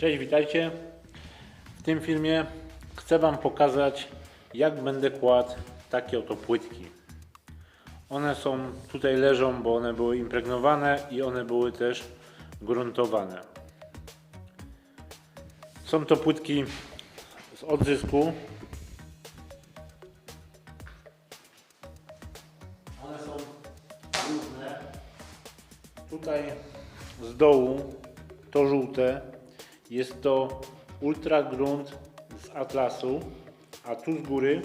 Cześć, witajcie. W tym filmie chcę Wam pokazać, jak będę kładł takie oto płytki. One są, tutaj leżą, bo one były impregnowane i one były też gruntowane. Są to płytki z odzysku. One są różne. Tutaj z dołu to żółte jest to Ultra Grunt z Atlasu, a tu z góry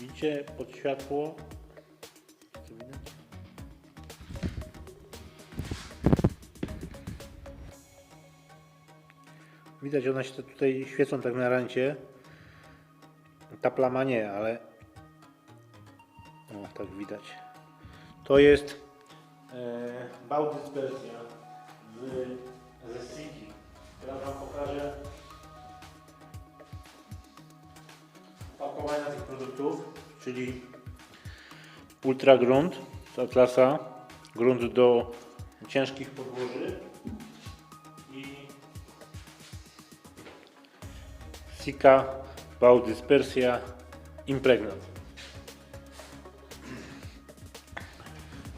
widzicie pod światło widać? One się tutaj świecą tak na rancie. Ta plama nie, ale o, tak widać. To jest e, Baudis wersja z, ze Siki. Teraz Wam pokażę pakowania tych produktów, czyli Ultra Grunt z Atlasa, grunt do ciężkich podłoży i Sika Baudis Persia Impregnat.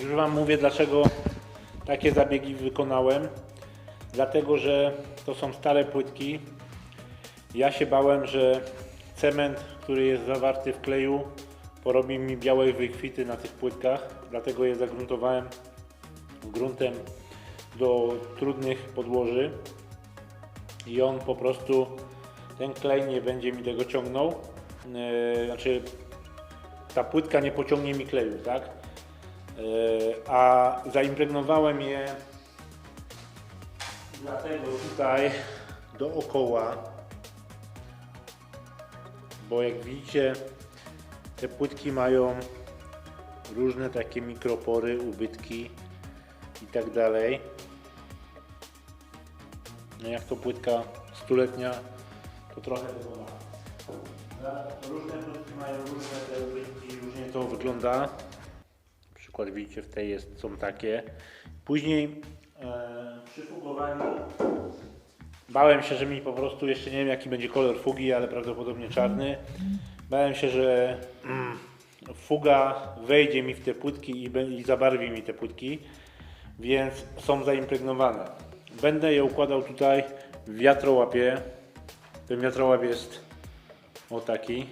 Już Wam mówię dlaczego takie zabiegi wykonałem. Dlatego, że to są stare płytki. Ja się bałem, że cement, który jest zawarty w kleju, porobi mi białe wykwity na tych płytkach. Dlatego je zagruntowałem gruntem do trudnych podłoży. I on po prostu, ten klej nie będzie mi tego ciągnął. Yy, znaczy, ta płytka nie pociągnie mi kleju, tak? Yy, a zaimpregnowałem je Dlatego tutaj dookoła, bo jak widzicie, te płytki mają różne takie mikropory, ubytki i tak dalej. No jak to płytka stuletnia, to trochę tego ma. Różne płytki mają różne te ubytki, różnie to wygląda. Na przykład widzicie, w tej jest, są takie. Później bałem się, że mi po prostu, jeszcze nie wiem jaki będzie kolor fugi, ale prawdopodobnie czarny. Bałem się, że mm, fuga wejdzie mi w te płytki i, i zabarwi mi te płytki, więc są zaimpregnowane. Będę je układał tutaj w wiatrołapie. Ten wiatrołap jest o taki.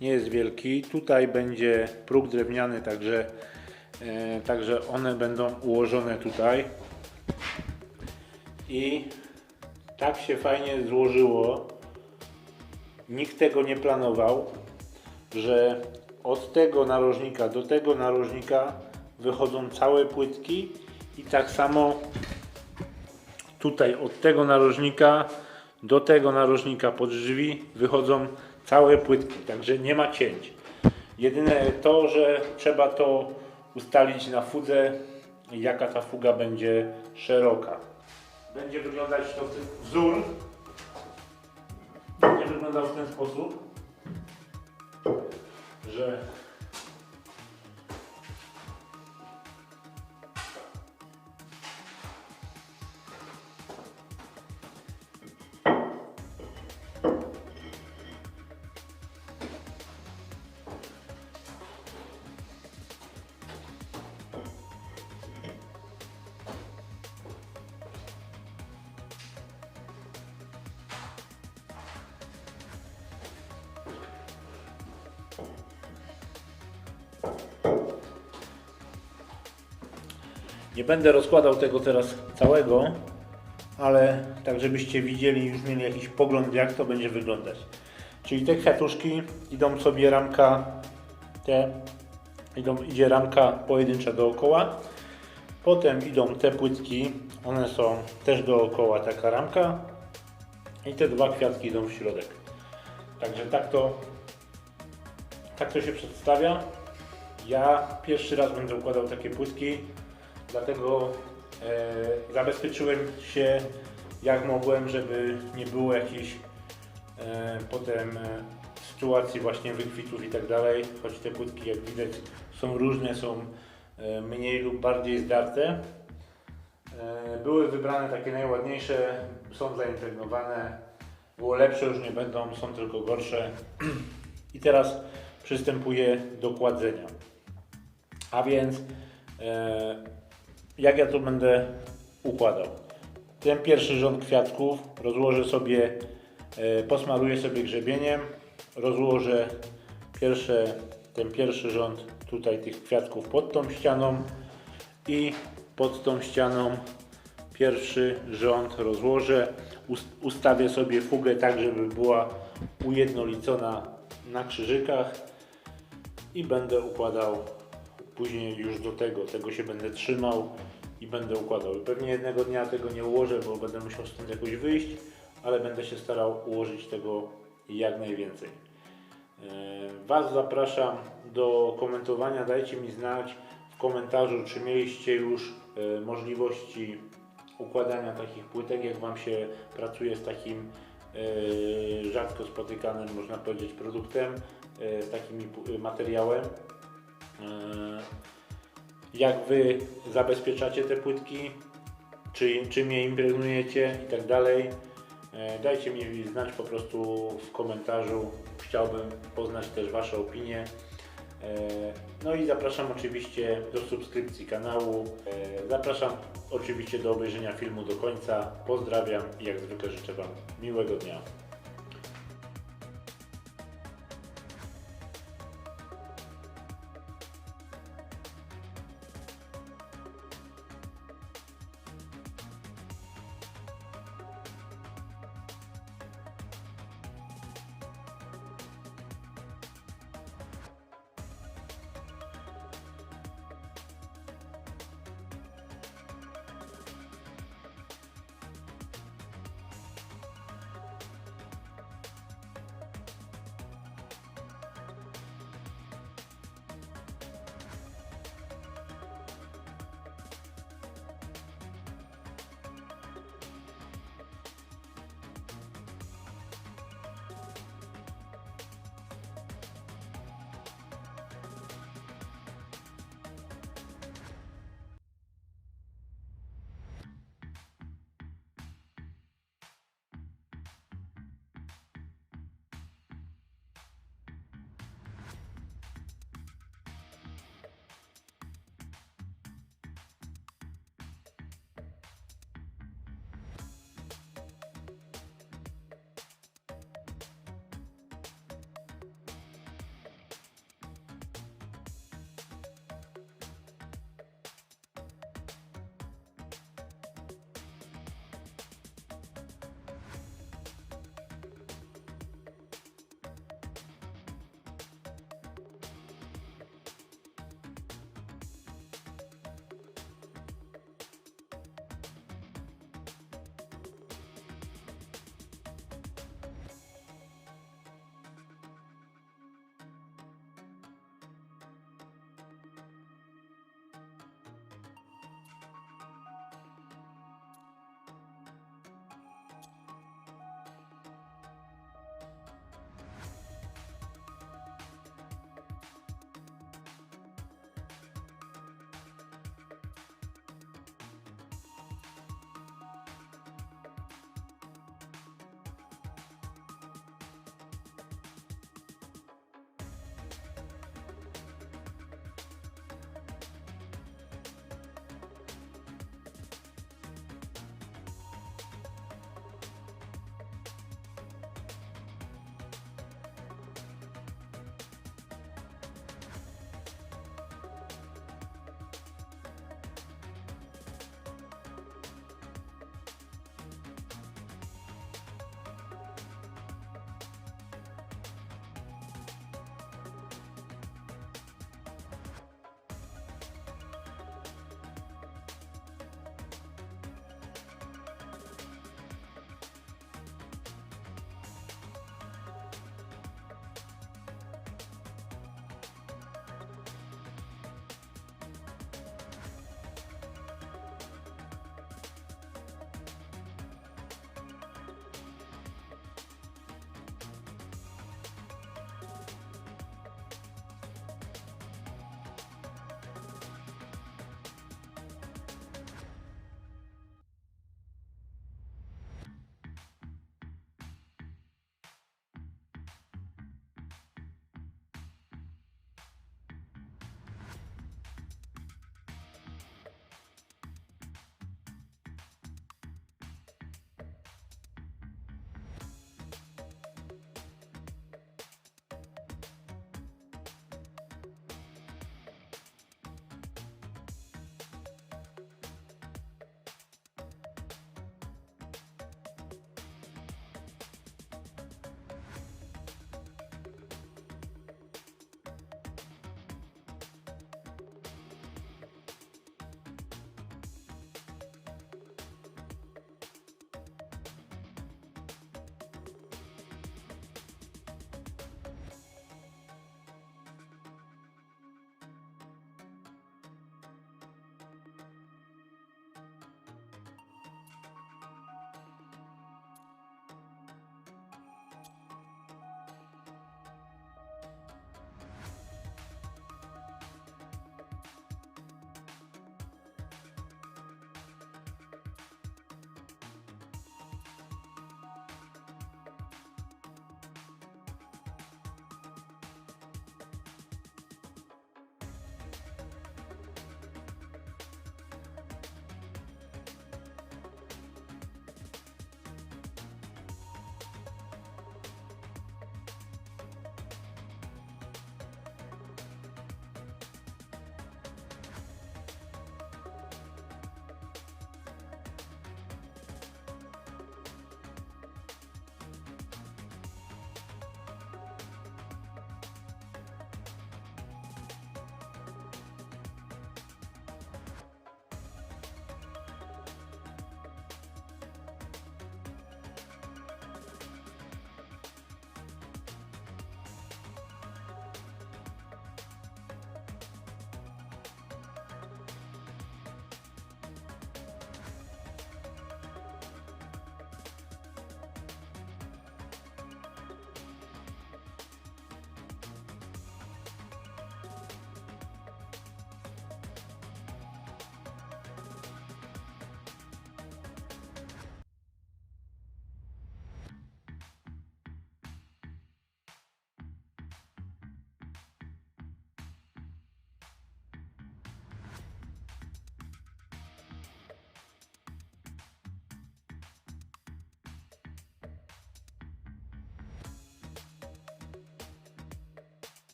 Nie jest wielki. Tutaj będzie próg drewniany, także Także one będą ułożone tutaj. I tak się fajnie złożyło. Nikt tego nie planował, że od tego narożnika do tego narożnika wychodzą całe płytki i tak samo tutaj od tego narożnika do tego narożnika pod drzwi wychodzą całe płytki, także nie ma cięć. Jedyne to, że trzeba to ustalić na fudze, jaka ta fuga będzie szeroka. Będzie wyglądać to w ten wzór. Będzie wyglądał w ten sposób, że Nie będę rozkładał tego teraz całego, ale tak żebyście widzieli, już mieli jakiś pogląd jak to będzie wyglądać. Czyli te kwiatuszki idą sobie ramka, te idą, idzie ramka pojedyncza dookoła. Potem idą te płytki, one są też dookoła taka ramka i te dwa kwiatki idą w środek. Także tak to, tak to się przedstawia. Ja pierwszy raz będę układał takie płytki, dlatego e, zabezpieczyłem się jak mogłem, żeby nie było jakichś e, potem e, sytuacji właśnie wykwitów i tak dalej, choć te płytki jak widać są różne, są e, mniej lub bardziej zdarte. E, Były wybrane takie najładniejsze, są zaimpregnowane. Było lepsze, już nie będą, są tylko gorsze. I teraz przystępuję do kładzenia. A więc e, jak ja to będę układał? Ten pierwszy rząd kwiatków rozłożę sobie, e, posmaruję sobie grzebieniem, rozłożę pierwsze, ten pierwszy rząd tutaj tych kwiatków pod tą ścianą i pod tą ścianą pierwszy rząd rozłożę. Ust- Ustawię sobie fugę tak, żeby była ujednolicona na krzyżykach i będę układał później już do tego. Tego się będę trzymał i będę układał. Pewnie jednego dnia tego nie ułożę, bo będę musiał stąd jakoś wyjść, ale będę się starał ułożyć tego jak najwięcej. E, Was zapraszam do komentowania. Dajcie mi znać w komentarzu, czy mieliście już e, możliwości układania takich płytek, jak Wam się pracuje z takim e, rzadko spotykanym, można powiedzieć, produktem, z takim materiałem. E, Jak Wy zabezpieczacie te płytki, czy, czym je impregnujecie i tak dalej. E, Dajcie mi znać po prostu w komentarzu. Chciałbym poznać też Wasze opinie. E, No i zapraszam oczywiście do subskrypcji kanału. Zapraszam oczywiście do obejrzenia filmu do końca. Pozdrawiam i jak zwykle życzę Wam miłego dnia.